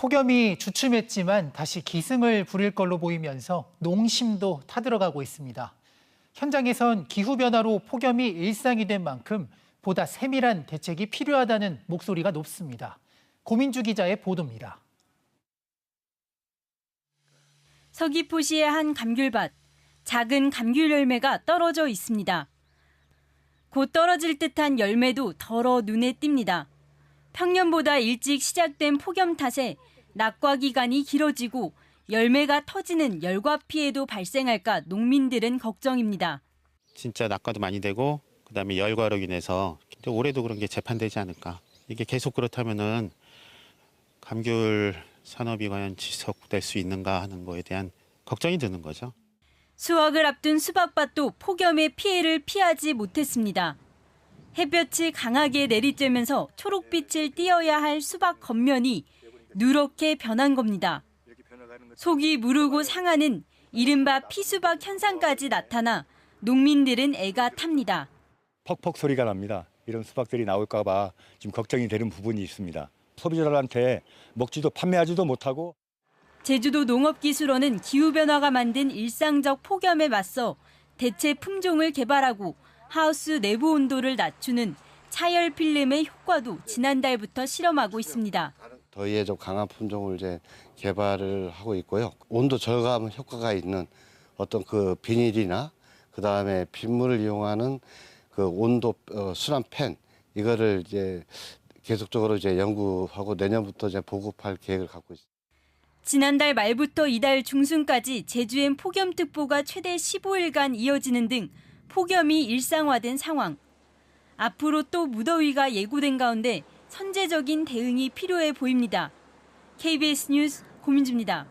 폭염이 주춤했지만 다시 기승을 부릴 걸로 보이면서 농심도 타들어가고 있습니다. 현장에선 기후변화로 폭염이 일상이 된 만큼 보다 세밀한 대책이 필요하다는 목소리가 높습니다. 고민주 기자의 보도입니다. 서귀포시의 한 감귤밭. 작은 감귤 열매가 떨어져 있습니다. 곧 떨어질 듯한 열매도 덜어 눈에 띕니다. 평년보다 일찍 시작된 폭염 탓에 낙과 기간이 길어지고 열매가 터지는 열과 피해도 발생할까 농민들은 걱정입니다. 진짜 낙과도 많이 되고 그다음에 열과로 인해서 올해도 그런 게 재판되지 않을까. 이게 계속 그렇다면은 감귤 산업이 과연 지속될 수 있는가 하는 거에 대한 걱정이 드는 거죠. 수확을 앞둔 수박밭도 폭염의 피해를 피하지 못했습니다. 햇볕이 강하게 내리쬐면서 초록빛을 띄어야 할 수박 겉면이 누렇게 변한 겁니다. 속이 무르고 상하는 이른바 피수박 현상까지 나타나 농민들은 애가 탑니다. 퍽퍽 소리가 납니다. 이런 수박들이 나올까 봐 지금 걱정이 되는 부분이 있습니다. 소비자들한테 먹지도 판매하지도 못하고 제주도 농업기술원은 기후변화가 만든 일상적 폭염에 맞서 대체 품종을 개발하고 하우스 내부 온도를 낮추는 차열 필름의 효과도 지난달부터 실험하고 있습니다. 더위에 좀 강한 품종을 이제 개발을 하고 있고요. 온도 절감 효과가 있는 어떤 그 비닐이나 그 다음에 빗물을 이용하는 그 온도 어, 순환 팬 이거를 이제 계속적으로 이제 연구하고 내년부터 이제 보급할 계획을 갖고 있습니다. 지난달 말부터 이달 중순까지 제주엔 폭염특보가 최대 15일간 이어지는 등 폭염이 일상화된 상황. 앞으로 또 무더위가 예고된 가운데 선제적인 대응이 필요해 보입니다. KBS 뉴스 고민주입니다.